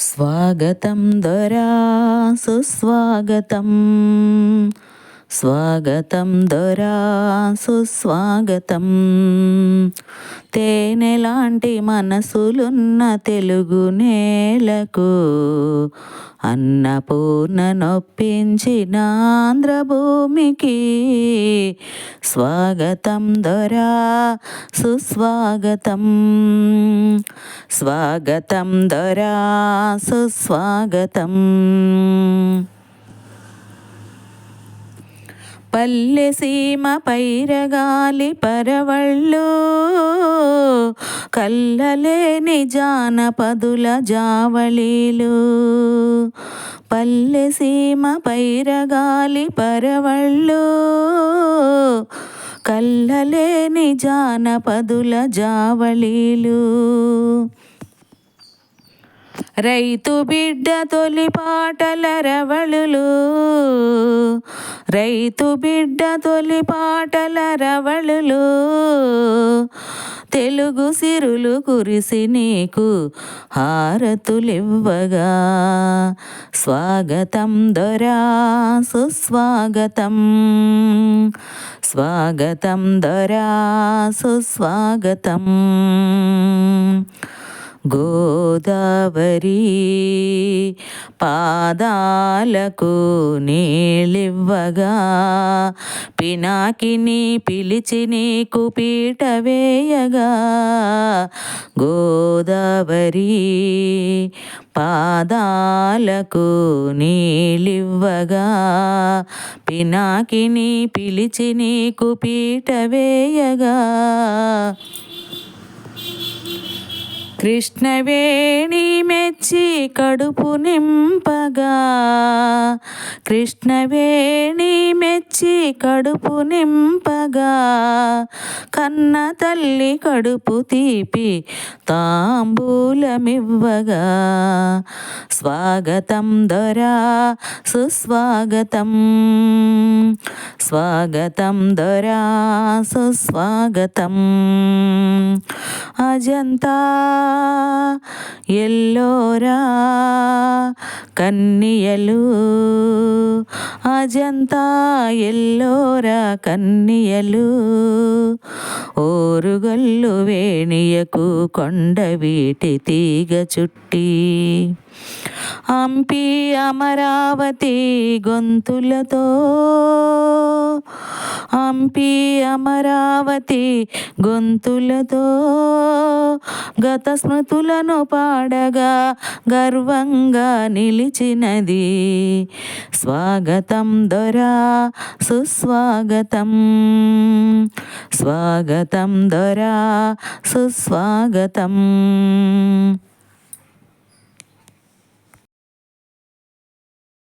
స్వాగతం దొరా సుస్వాగతం స్వాగతం దొరా సుస్వాగతం. తేనెలాంటి మనసులున్న తెలుగు నేలకు అన్నపూర్ణ నొప్పించిన ఆంధ్రభూమికి స్వాగతం దొరా సుస్వాగతం. స్వాగతం దొరా సుస్వాగతం. పల్లె సీమ పైరగాలి పరవళ్ళు కల్లలేని జానపదుల జావళీలు. పల్లె సీమ పైరగాలి పరవళ్ళు కల్లలేని జానపదుల జావళీలు. రైతు బిడ్డ తొలి పాటల రవళులు రైతు బిడ్డ తొలి పాటల రవళులు తెలుగు సిరులు కురిసి నీకు హారతులివ్వగా. స్వాగతం దొరా సుస్వాగతం. స్వాగతం దొరా సుస్వాగతం. గోదావరి పాదాలకు నీళ్ళివ్వగా పినాకిని పిలిచి నీకు పీట వేయగా గోదావరి పాదాలకు నీళ్ళివ్వగా పినాకిని పిలిచి నీకు పీట వేయగా. కృష్ణవేణి మెచ్చి కడుపు నింపగా. కృష్ణవేణి మెచ్చి కడుపు నింపగా. కన్న తల్లి కడుపు తీపి తాంబూలమివ్వగా. స్వాగతం దొరా సుస్వాగతం. స్వాగతం దొరా సుస్వాగతం. అజంతా ఎల్లోరా కన్నియలు అజంతా ఎల్లోరా కన్నియలు. ఓరుగల్లు వేణియకు కొండ వీటి తీగ చుట్టి. హంపి అమరావతి గొంతులతో. హంపి అమరావతి గొంతులతో. గత స్మృతులను పాడగా గర్వంగా నిలిచినది. స్వాగత స్వాగతం దొరా సుస్వాగతం స్వాగతం దొరా సుస్వాగతం